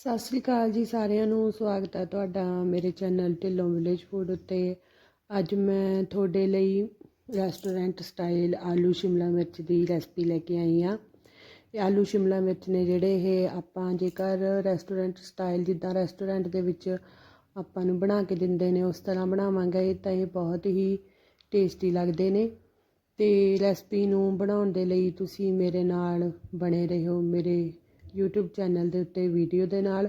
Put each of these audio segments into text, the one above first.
ਸਤਿ ਸ੍ਰੀ ਅਕਾਲ ਜੀ ਸਾਰਿਆਂ ਨੂੰ, ਸਵਾਗਤ ਹੈ ਤੁਹਾਡਾ ਮੇਰੇ ਚੈਨਲ ਢਿੱਲੋਂ ਵਿਲੇਜ ਫੂਡ ਉੱਤੇ। ਅੱਜ ਮੈਂ ਤੁਹਾਡੇ ਲਈ ਰੈਸਟੋਰੈਂਟ ਸਟਾਈਲ ਆਲੂ ਸ਼ਿਮਲਾ ਮਿਰਚ ਦੀ ਰੈਸਪੀ ਲੈ ਕੇ ਆਈ ਹਾਂ। ਇਹ ਆਲੂ ਸ਼ਿਮਲਾ ਮਿਰਚ ਨੇ ਜਿਹੜੇ ਇਹ ਆਪਾਂ ਜੇਕਰ ਰੈਸਟੋਰੈਂਟ ਸਟਾਈਲ ਜਿੱਦਾਂ ਰੈਸਟੋਰੈਂਟ ਦੇ ਵਿੱਚ ਆਪਾਂ ਨੂੰ ਬਣਾ ਕੇ ਦਿੰਦੇ ਨੇ, ਉਸ ਤਰ੍ਹਾਂ ਬਣਾਵਾਂਗੇ, ਤਾਂ ਇਹ ਬਹੁਤ ਹੀ ਟੇਸਟੀ ਲੱਗਦੇ ਨੇ। ਤੇ ਰੈਸਪੀ ਨੂੰ ਬਣਾਉਣ ਦੇ ਲਈ ਤੁਸੀਂ ਮੇਰੇ ਨਾਲ ਬਣੇ ਰਹੋ, ਮੇਰੇ YouTube ਚੈਨਲ ਦੇ ਉੱਤੇ ਵੀਡੀਓ ਦੇ ਨਾਲ।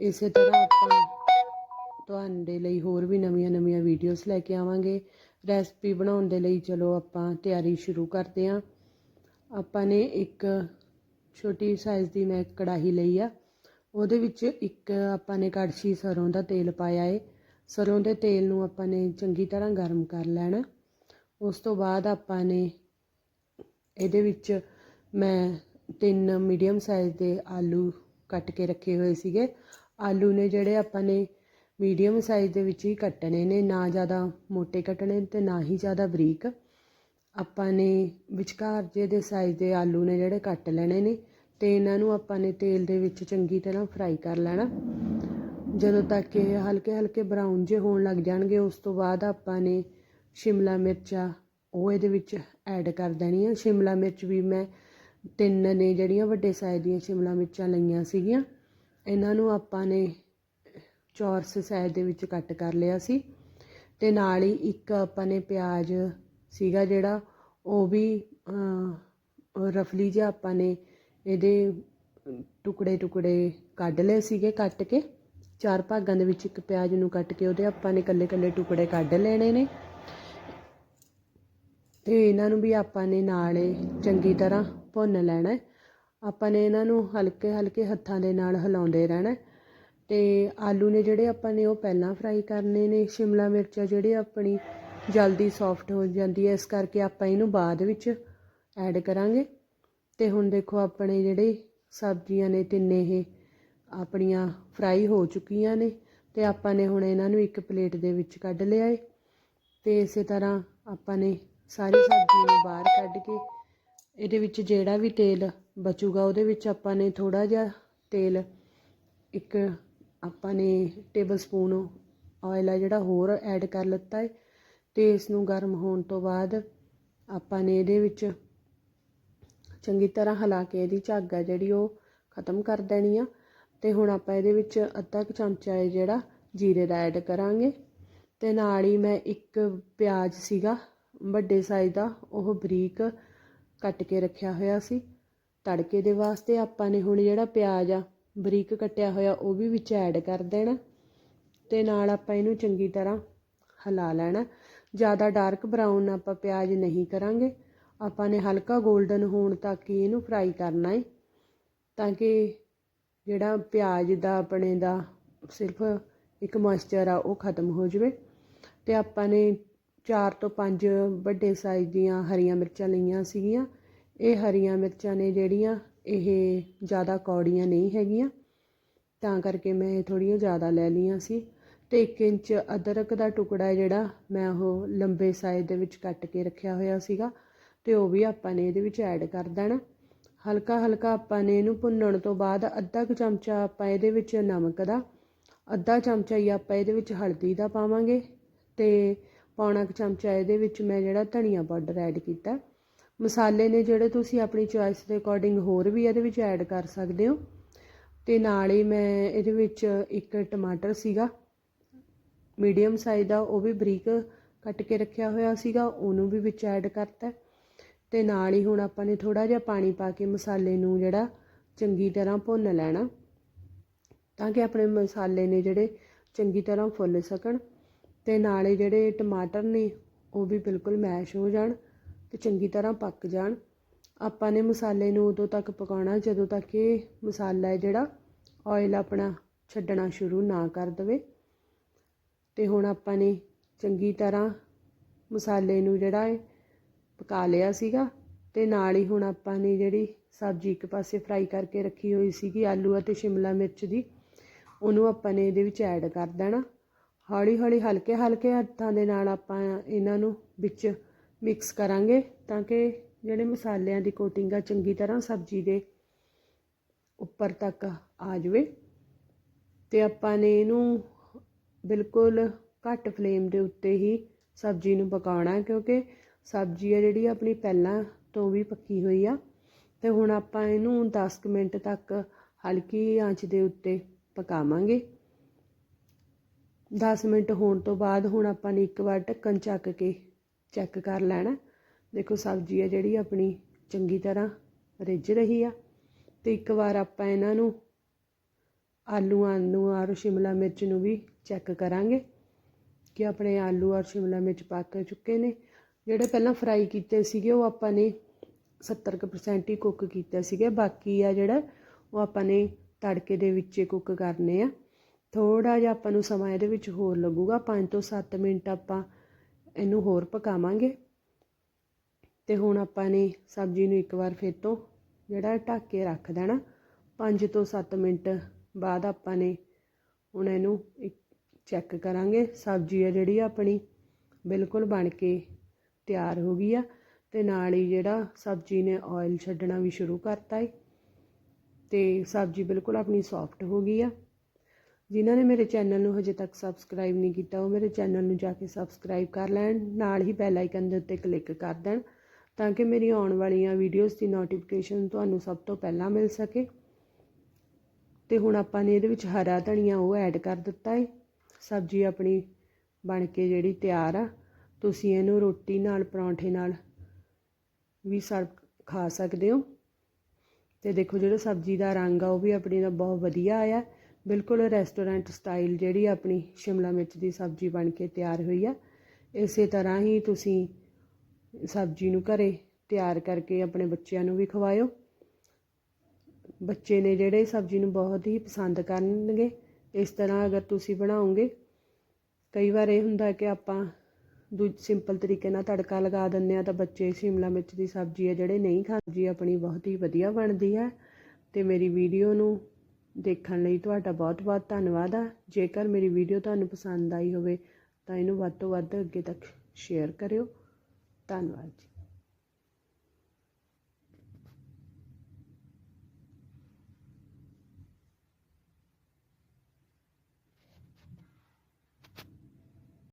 ਇਸੇ ਤਰ੍ਹਾਂ ਆਪਾਂ ਤੁਹਾਡੇ ਲਈ ਹੋਰ ਵੀ ਨਵੀਆਂ-ਨਵੀਆਂ ਵੀਡੀਓਜ਼ ਲੈ ਕੇ ਆਵਾਂਗੇ। ਰੈਸਪੀ ਬਣਾਉਣ ਦੇ ਲਈ ਚਲੋ ਆਪਾਂ ਤਿਆਰੀ ਸ਼ੁਰੂ ਕਰਦੇ ਹਾਂ। ਆਪਾਂ ਨੇ ਇੱਕ ਛੋਟੀ ਸਾਈਜ਼ ਦੀ ਮੈਂ ਕੜਾਹੀ ਲਈ ਆ। ਉਹਦੇ ਵਿੱਚ ਇੱਕ ਆਪਾਂ ਨੇ ਕੜਛੀ ਸਰੋਂ ਦਾ ਤੇਲ ਪਾਇਆ ਏ। ਸਰੋਂ ਦੇ ਤੇਲ ਨੂੰ ਆਪਾਂ ਨੇ ਚੰਗੀ ਤਰ੍ਹਾਂ ਗਰਮ ਕਰ ਲੈਣਾ। ਉਸ ਤੋਂ ਬਾਅਦ ਆਪਾਂ ਨੇ ਇਹਦੇ ਵਿੱਚ ਮੈਂ ਤਿੰਨ ਮੀਡੀਅਮ ਸਾਈਜ਼ ਦੇ ਆਲੂ ਕੱਟ ਕੇ ਰੱਖੇ ਹੋਏ ਸੀਗੇ। ਆਲੂ ਨੇ ਜਿਹੜੇ ਆਪਾਂ ਨੇ ਮੀਡੀਅਮ ਸਾਈਜ਼ ਦੇ ਵਿੱਚ ਹੀ ਕੱਟਣੇ ਨੇ, ਨਾ ਜ਼ਿਆਦਾ ਮੋਟੇ ਕੱਟਣੇ ਤੇ ਨਾ ਹੀ ਜ਼ਿਆਦਾ ਬਰੀਕ। ਆਪਾਂ ਨੇ ਵਿਚਕਾਰ ਜੇ ਦੇ ਸਾਈਜ਼ ਦੇ ਆਲੂ ਨੇ ਜਿਹੜੇ ਕੱਟ ਲੈਣੇ ਨੇ ਤੇ ਇਹਨਾਂ ਨੂੰ ਆਪਾਂ ਨੇ ਤੇਲ ਦੇ ਵਿੱਚ ਚੰਗੀ ਤਰ੍ਹਾਂ ਫਰਾਈ ਕਰ ਲੈਣਾ। ਜਦੋਂ ਤੱਕ ਇਹ ਹਲਕੇ ਹਲਕੇ ਬਰਾਊਨ ਜੇ ਹੋਣ ਲੱਗ ਜਾਣਗੇ, ਉਸ ਤੋਂ ਬਾਅਦ ਆਪਾਂ ਨੇ ਸ਼ਿਮਲਾ ਮਿਰਚਾਂ ਉਹ ਇਹਦੇ ਵਿੱਚ ਐਡ ਕਰ ਦੇਣੀ ਆ ਸ਼ਿਮਲਾ ਮਿਰਚ ਵੀ ਮੈਂ ਤਿੰਨ ਨੇ ਜਿਹੜੀਆਂ ਵੱਡੇ ਸਾਈਜ਼ ਦੀਆਂ ਸ਼ਿਮਲਾ ਮਿਰਚਾਂ ਲਈਆਂ ਸੀਗੀਆਂ, ਇਹਨਾਂ ਨੂੰ ਆਪਾਂ ਨੇ ਚੌਰਸ ਸਾਈਜ਼ ਦੇ ਵਿੱਚ ਕੱਟ ਕਰ ਲਿਆ ਸੀ ਤੇ ਨਾਲ ਹੀ ਇੱਕ ਆਪਾਂ ਨੇ ਪਿਆਜ਼ ਸੀਗਾ ਜਿਹੜਾ, ਉਹ ਵੀ ਰਫਲੀ ਜਿਹਾ ਆਪਾਂ ਨੇ ਇਹਦੇ ਟੁਕੜੇ ਟੁਕੜੇ ਕੱਢ ਲਏ ਸੀਗੇ ਕੱਟ ਕੇ, ਚਾਰ ਭਾਗਾਂ ਦੇ ਵਿੱਚ ਇੱਕ ਪਿਆਜ਼ ਨੂੰ ਕੱਟ ਕੇ ਉਹਦੇ ਆਪਾਂ ਨੇ ਕੱਲੇ ਕੱਲੇ ਟੁਕੜੇ ਕੱਢ ਲੈਣੇ ਨੇ। ਤੇ ਇਹਨਾਂ ਨੂੰ ਵੀ ਆਪਾਂ ਨੇ ਨਾਲ ਚੰਗੀ ਤਰ੍ਹਾਂ ਭੁੰਨ ਲੈਣਾ ਆਪਾਂ ਨੇ ਇਹਨਾਂ ਨੂੰ ਹਲਕੇ ਹਲਕੇ ਹੱਥਾਂ ਦੇ ਨਾਲ ਹਿਲਾਉਂਦੇ ਰਹਿਣਾ ਅਤੇ ਆਲੂ ਨੇ ਜਿਹੜੇ ਆਪਾਂ ਨੇ ਉਹ ਪਹਿਲਾਂ ਫਰਾਈ ਕਰਨੇ ਨੇ। ਸ਼ਿਮਲਾ ਮਿਰਚ ਆ ਜਿਹੜੇ ਆਪਣੀ ਜਲਦੀ ਸੌਫਟ ਹੋ ਜਾਂਦੀ ਹੈ। ਇਸ ਕਰਕੇ ਆਪਾਂ ਇਹਨੂੰ ਬਾਅਦ ਵਿੱਚ ਐਡ ਕਰਾਂਗੇ। ਅਤੇ ਹੁਣ ਦੇਖੋ ਆਪਣੇ ਜਿਹੜੇ ਸਬਜ਼ੀਆਂ ਨੇ ਤਿੰਨੇ ਇਹ ਆਪਣੀਆਂ ਫਰਾਈ ਹੋ ਚੁੱਕੀਆਂ ਨੇ। ਅਤੇ ਆਪਾਂ ਨੇ ਹੁਣ ਇਹਨਾਂ ਨੂੰ ਇੱਕ ਪਲੇਟ ਦੇ ਵਿੱਚ ਕੱਢ ਲਿਆ ਏ। ਅਤੇ ਇਸੇ ਤਰ੍ਹਾਂ ਆਪਾਂ ਨੇ ਸਾਰੀ ਸਬਜ਼ੀ ਨੂੰ ਬਾਹਰ ਕੱਢ ਕੇ ਇਹਦੇ ਵਿੱਚ ਜਿਹੜਾ ਵੀ ਤੇਲ ਬਚੂਗਾ, ਉਹਦੇ ਵਿੱਚ ਆਪਾਂ ਨੇ ਥੋੜ੍ਹਾ ਜਿਹਾ ਤੇਲ, ਇੱਕ ਆਪਾਂ ਨੇ ਟੇਬਲ ਸਪੂਨ ਆਇਲ ਆ ਜਿਹੜਾ ਹੋਰ ਐਡ ਕਰ ਲਿੱਤਾ ਹੈ ਅਤੇ ਇਸ ਨੂੰ ਗਰਮ ਹੋਣ ਤੋਂ ਬਾਅਦ ਆਪਾਂ ਨੇ ਇਹਦੇ ਵਿੱਚ ਚੰਗੀ ਤਰ੍ਹਾਂ ਹਿਲਾ ਕੇ ਇਹਦੀ ਝੱਗ ਆ ਜਿਹੜੀ ਉਹ ਖਤਮ ਕਰ ਦੇਣੀ ਆ। ਤੇ ਹੁਣ ਆਪਾਂ ਇਹਦੇ ਵਿੱਚ ਅੱਧਾ ਕੁ ਚਮਚਾ ਹੈ ਜਿਹੜਾ ਜੀਰੇ ਦਾ ਐਡ ਕਰਾਂਗੇ। ਤੇ ਨਾਲ ਹੀ ਮੈਂ ਇੱਕ ਪਿਆਜ਼ ਸੀਗਾ ਵੱਡੇ ਸਾਈਜ਼ ਦਾ, ਉਹ ਬਰੀਕ ਕੱਟ ਕੇ ਰੱਖਿਆ ਹੋਇਆ ਸੀ। ਤੜਕੇ ਦੇ ਵਾਸਤੇ ਆਪਾਂ ਨੇ ਹੁਣ ਜਿਹੜਾ ਪਿਆਜ਼ ਆ, ਬਰੀਕ ਕੱਟਿਆ ਹੋਇਆ, ਉਹ ਵੀ ਵਿੱਚ ਐਡ ਕਰ ਦੇਣਾ। ਤੇ ਨਾਲ ਆਪਾਂ ਇਹਨੂੰ ਚੰਗੀ ਤਰ੍ਹਾਂ ਹਿਲਾ ਲੈਣਾ। ਜ਼ਿਆਦਾ ਡਾਰਕ ਬਰਾਊਨ ਆਪਾਂ ਪਿਆਜ਼ ਨਹੀਂ ਕਰਾਂਗੇ। ਆਪਾਂ ਨੇ ਹਲਕਾ 골ਡਨ ਹੋਣ ਤੱਕ ਹੀ ਇਹਨੂੰ ਫਰਾਈ ਕਰਨਾ ਹੈ ਤਾਂ ਕਿ ਜਿਹੜਾ ਪਿਆਜ਼ ਦਾ, ਆਪਣੇ ਦਾ ਸਿਰਫ ਇੱਕ ਮੋਇਸਚਰ ਆ, ਉਹ ਖਤਮ ਹੋ ਜਾਵੇ। ਤੇ ਆਪਾਂ ਨੇ ਚਾਰ ਤੋਂ ਪੰਜ ਵੱਡੇ ਸਾਈਜ਼ ਦੀਆਂ ਹਰੀਆਂ ਮਿਰਚਾਂ ਲਈਆਂ ਸੀਗੀਆਂ। ਇਹ ਹਰੀਆਂ ਮਿਰਚਾਂ ਨੇ ਜਿਹੜੀਆਂ ਇਹ ਜ਼ਿਆਦਾ ਕੌੜੀਆਂ ਨਹੀਂ ਹੈਗੀਆਂ। ਤਾਂ ਕਰਕੇ ਮੈਂ ਥੋੜ੍ਹੀਆਂ ਜ਼ਿਆਦਾ ਲੈ ਲਈਆਂ ਸੀ ਤੇ 1 ਇੰਚ ਅਦਰਕ ਦਾ ਟੁਕੜਾ ਜਿਹੜਾ ਮੈਂ ਉਹ ਲੰਬੇ ਸਾਈਜ਼ ਦੇ ਵਿੱਚ ਕੱਟ ਕੇ ਰੱਖਿਆ ਹੋਇਆ ਸੀਗਾ ਤੇ ਉਹ ਵੀ ਆਪਾਂ ਨੇ ਇਹਦੇ ਵਿੱਚ ਐਡ ਕਰ ਦੇਣਾ। ਹਲਕਾ ਹਲਕਾ ਆਪਾਂ ਨੇ ਇਹਨੂੰ ਭੁੰਨਣ ਤੋਂ ਬਾਅਦ ਅੱਧਾ ਕੁ ਚਮਚਾ ਆਪਾਂ ਇਹਦੇ ਵਿੱਚ ਨਮਕ ਦਾ, ਅੱਧਾ ਚਮਚਾ ਹੀ ਆਪਾਂ ਇਹਦੇ ਵਿੱਚ ਹਲਦੀ ਦਾ ਪਾਵਾਂਗੇ ਤੇ ਪੌਣਾ ਕੁ ਚਮਚਾ ਇਹਦੇ ਵਿੱਚ ਮੈਂ ਜਿਹੜਾ ਧਨੀਆ ਪਾਊਡਰ ਐਡ ਕੀਤਾ। ਮਸਾਲੇ ਨੇ ਜਿਹੜੇ ਤੁਸੀਂ ਆਪਣੀ ਚੋਇਸ ਦੇ ਅਕੋਰਡਿੰਗ ਹੋਰ ਵੀ ਇਹਦੇ ਵਿੱਚ ਐਡ ਕਰ ਸਕਦੇ ਹੋ। ਤੇ ਨਾਲ ਹੀ ਮੈਂ ਇਹਦੇ ਵਿੱਚ ਇੱਕ ਟਮਾਟਰ ਸੀਗਾ ਮੀਡੀਅਮ ਸਾਈਜ਼ ਦਾ, ਉਹ ਵੀ ਬਰੀਕ ਕੱਟ ਕੇ ਰੱਖਿਆ ਹੋਇਆ ਸੀਗਾ, ਉਹਨੂੰ ਵੀ ਵਿੱਚ ਐਡ ਕਰਤਾ। ਤੇ ਨਾਲ ਹੀ ਹੁਣ ਆਪਾਂ ਨੇ ਥੋੜਾ ਜਿਹਾ ਪਾਣੀ ਪਾ ਕੇ ਮਸਾਲੇ ਨੂੰ ਜਿਹੜਾ ਚੰਗੀ ਤਰ੍ਹਾਂ ਭੁੰਨ ਲੈਣਾ, ਤਾਂ ਕਿ ਆਪਣੇ ਮਸਾਲੇ ਨੇ ਜਿਹੜੇ ਚੰਗੀ ਤਰ੍ਹਾਂ ਫੁੱਲ ਸਕਣ। ਅਤੇ ਨਾਲੇ ਜਿਹੜੇ ਟਮਾਟਰ ਨੇ, ਉਹ ਵੀ ਬਿਲਕੁਲ ਮੈਸ਼ ਹੋ ਜਾਣ ਅਤੇ ਚੰਗੀ ਤਰ੍ਹਾਂ ਪੱਕ ਜਾਣ। ਆਪਾਂ ਨੇ ਮਸਾਲੇ ਨੂੰ ਉਦੋਂ ਤੱਕ ਪਕਾਉਣਾ, ਜਦੋਂ ਤੱਕ ਇਹ ਮਸਾਲਾ ਹੈ ਜਿਹੜਾ ਆਇਲ ਆਪਣਾ ਛੱਡਣਾ ਸ਼ੁਰੂ ਨਾ ਕਰ ਦਵੇ। ਤੇ ਹੁਣ ਆਪਾਂ ਨੇ ਚੰਗੀ ਤਰ੍ਹਾਂ ਮਸਾਲੇ ਨੂੰ ਜਿਹੜਾ ਹੈ ਪਕਾ ਲਿਆ ਸੀਗਾ, ਤੇ ਨਾਲ ਹੀ ਹੁਣ ਆਪਾਂ ਨੇ ਜਿਹੜੀ ਸਬਜ਼ੀ ਇੱਕ ਪਾਸੇ ਫਰਾਈ ਕਰਕੇ ਰੱਖੀ ਹੋਈ ਸੀਗੀ, ਆਲੂ ਅਤੇ ਸ਼ਿਮਲਾ ਮਿਰਚ ਦੀ, ਉਹਨੂੰ ਆਪਾਂ ਨੇ ਇਹਦੇ ਵਿੱਚ ਐਡ ਕਰ ਦੇਣਾ। ਹੌਲੀ ਹੌਲੀ ਹਲਕੇ ਹਲਕੇ ਹੱਥਾਂ ਦੇ ਨਾਲ ਆਪਾਂ ਇਹਨਾਂ ਨੂੰ ਵਿੱਚ ਮਿਕਸ ਕਰਾਂਗੇ ਤਾਂ ਕਿ ਜਿਹੜੇ ਮਸਾਲਿਆਂ ਦੀ ਕੋਟਿੰਗ ਆ, ਚੰਗੀ ਤਰ੍ਹਾਂ ਸਬਜ਼ੀ ਦੇ ਉੱਪਰ ਤੱਕ ਆ ਜਾਵੇ। ਤੇ ਆਪਾਂ ਨੇ ਇਹਨੂੰ ਬਿਲਕੁਲ ਘੱਟ ਫਲੇਮ ਦੇ ਉੱਤੇ ਹੀ ਸਬਜ਼ੀ ਨੂੰ ਪਕਾਉਣਾ ਕਿਉਂਕਿ ਸਬਜ਼ੀ ਆ ਜਿਹੜੀ ਆਪਣੀ ਪਹਿਲਾਂ ਤੋਂ ਵੀ ਪੱਕੀ ਹੋਈ ਆ। ਤੇ ਹੁਣ ਆਪਾਂ ਇਹਨੂੰ 10 ਕੁ ਮਿੰਟ ਤੱਕ ਹਲਕੀ ਆਂਚ ਦੇ ਉੱਤੇ ਪਕਾਵਾਂਗੇ। 10 ਮਿੰਟ ਹੋਣ ਤੋਂ ਬਾਅਦ ਹੁਣ ਆਪਾਂ ਨੇ ਇੱਕ ਵਾਰ ਢੱਕਣ ਚੱਕ ਕੇ ਚੈੱਕ ਕਰ ਲੈਣਾ। ਦੇਖੋ ਸਬਜ਼ੀ ਹੈ ਜਿਹੜੀ ਆਪਣੀ ਚੰਗੀ ਤਰ੍ਹਾਂ ਰਿੱਝ ਰਹੀ ਆ। ਤੇ ਇੱਕ ਵਾਰ ਆਪਾਂ ਇਹਨਾਂ ਨੂੰ ਆਲੂਆਂ ਨੂੰ ਔਰ ਸ਼ਿਮਲਾ ਮਿਰਚ ਨੂੰ ਵੀ ਚੈੱਕ ਕਰਾਂਗੇ ਕਿ ਆਪਣੇ ਆਲੂ ਔਰ ਸ਼ਿਮਲਾ ਮਿਰਚ ਪੱਕ ਚੁੱਕੇ ਨੇ। ਜਿਹੜੇ ਪਹਿਲਾਂ ਫਰਾਈ ਕੀਤੇ ਸੀਗੇ, ਉਹ ਆਪਾਂ ਨੇ 70% ਹੀ ਕੁੱਕ ਕੀਤੇ ਸੀਗੇ। ਬਾਕੀ ਆ ਜਿਹੜਾ, ਉਹ ਆਪਾਂ ਨੇ ਤੜਕੇ ਦੇ ਵਿੱਚ ਕੁੱਕ ਕਰਨੇ ਆ। ਥੋੜ੍ਹਾ ਜਿਹਾ ਆਪਾਂ ਨੂੰ ਸਮਾਂ ਇਹਦੇ ਵਿੱਚ ਹੋਰ ਲੱਗੂਗਾ। ਪੰਜ ਤੋਂ 7 ਮਿੰਟ ਆਪਾਂ ਇਹਨੂੰ ਹੋਰ ਪਕਾਵਾਂਗੇ। ਤੇ ਹੁਣ ਆਪਾਂ ਨੇ ਸਬਜ਼ੀ ਨੂੰ ਇੱਕ ਵਾਰ ਫਿਰ ਤੋਂ ਜਿਹੜਾ ਢੱਕ ਕੇ ਰੱਖ ਦੇਣਾ। 5 ਤੋਂ 7 ਮਿੰਟ ਬਾਅਦ ਆਪਾਂ ਨੇ ਹੁਣ ਇਹਨੂੰ ਚੈੱਕ ਕਰਾਂਗੇ। ਸਬਜ਼ੀ ਆ ਜਿਹੜੀ ਆਪਣੀ ਬਿਲਕੁਲ ਬਣ ਕੇ ਤਿਆਰ ਹੋ ਗਈ ਆ। ਤੇ ਨਾਲ ਹੀ ਜਿਹੜਾ ਸਬਜ਼ੀ ਨੇ ਆਇਲ ਛੱਡਣਾ ਵੀ ਸ਼ੁਰੂ ਕਰਤਾ ਏ। ਤੇ ਸਬਜ਼ੀ ਬਿਲਕੁਲ ਆਪਣੀ ਸੌਫਟ ਹੋ ਗਈ ਆ। ਜਿਨ੍ਹਾਂ ਨੇ ਮੇਰੇ ਚੈਨਲ ਨੂੰ ਹਜੇ ਤੱਕ ਸਬਸਕ੍ਰਾਈਬ ਨਹੀਂ ਕੀਤਾ, ਉਹ ਮੇਰੇ ਚੈਨਲ ਨੂੰ ਜਾ ਕੇ ਸਬਸਕ੍ਰਾਈਬ ਕਰ ਲੈਣ, ਨਾਲ ਹੀ ਬੈਲ ਆਈਕਨ ਦੇ ਉੱਤੇ ਕਲਿੱਕ ਕਰ ਦੇਣ, ਤਾਂ ਕਿ ਮੇਰੀ ਆਉਣ ਵਾਲੀਆਂ ਵੀਡੀਓਜ਼ ਦੀ ਨੋਟੀਫਿਕੇਸ਼ਨ ਤੁਹਾਨੂੰ ਸਭ ਤੋਂ ਪਹਿਲਾਂ ਮਿਲ ਸਕੇ। ਤੇ ਹੁਣ ਆਪਾਂ ਨੇ ਇਹਦੇ ਵਿੱਚ ਹਰਾ ਧਨੀਆ ਉਹ ਐਡ ਕਰ ਦਿੱਤਾ ਹੈ ਸਬਜ਼ੀ ਆਪਣੀ ਬਣ ਕੇ ਜਿਹੜੀ ਤਿਆਰ ਆ, ਤੁਸੀਂ ਇਹਨੂੰ ਰੋਟੀ ਨਾਲ, ਪਰੌਂਠੇ ਨਾਲ ਵੀ ਸਰਵ ਖਾ ਸਕਦੇ ਹੋ। ਤੇ ਦੇਖੋ ਜਿਹੜਾ ਸਬਜ਼ੀ ਦਾ ਰੰਗ ਆ, ਉਹ ਵੀ ਆਪਣੀ ਦਾ ਬਹੁਤ ਵਧੀਆ ਆਇਆ। ਬਿਲਕੁਲ ਰੈਸਟੋਰੈਂਟ ਸਟਾਈਲ ਜਿਹੜੀ ਆਪਣੀ ਸ਼ਿਮਲਾ ਮਿਰਚ ਦੀ ਸਬਜ਼ੀ ਬਣ ਕੇ ਤਿਆਰ ਹੋਈ ਆ। ਇਸੇ ਤਰ੍ਹਾਂ ਹੀ ਤੁਸੀਂ ਸਬਜ਼ੀ ਨੂੰ ਘਰੇ ਤਿਆਰ ਕਰਕੇ ਆਪਣੇ ਬੱਚਿਆਂ ਨੂੰ ਵੀ ਖਵਾਇਓ। ਬੱਚੇ ਨੇ ਜਿਹੜੇ ਸਬਜ਼ੀ ਨੂੰ ਬਹੁਤ ਹੀ ਪਸੰਦ ਕਰਨਗੇ, ਇਸ ਤਰ੍ਹਾਂ ਅਗਰ ਤੁਸੀਂ ਬਣਾਓਗੇ, ਕਈ ਵਾਰ ਇਹ ਹੁੰਦਾ ਕਿ ਆਪਾਂ ਦੂ, ਸਿੰਪਲ ਤਰੀਕੇ ਨਾਲ ਤੜਕਾ ਲਗਾ ਦਿੰਦੇ ਆ ਤਾਂ ਬੱਚੇ ਸ਼ਿਮਲਾ ਮਿਰਚ ਦੀ ਸਬਜ਼ੀ ਹੈ, ਜਿਹੜੇ ਨਹੀਂ ਖਾਂਦੇ, ਆਪਣੀ ਬਹੁਤ ਹੀ ਵਧੀਆ ਬਣਦੀ ਹੈ। ਤੇ ਮੇਰੀ ਵੀਡੀਓ ਨੂੰ ਦੇਖਣ ਲਈ ਤੁਹਾਡਾ ਬਹੁਤ ਬਹੁਤ ਧੰਨਵਾਦ ਆ। ਜੇਕਰ ਮੇਰੀ ਵੀਡੀਓ ਤੁਹਾਨੂੰ ਪਸੰਦ ਆਈ ਹੋਵੇ ਤਾਂ ਇਹਨੂੰ ਵੱਧ ਤੋਂ ਵੱਧ ਅੱਗੇ ਤੱਕ ਸ਼ੇਅਰ ਕਰਿਓ। ਧੰਨਵਾਦ ਜੀ।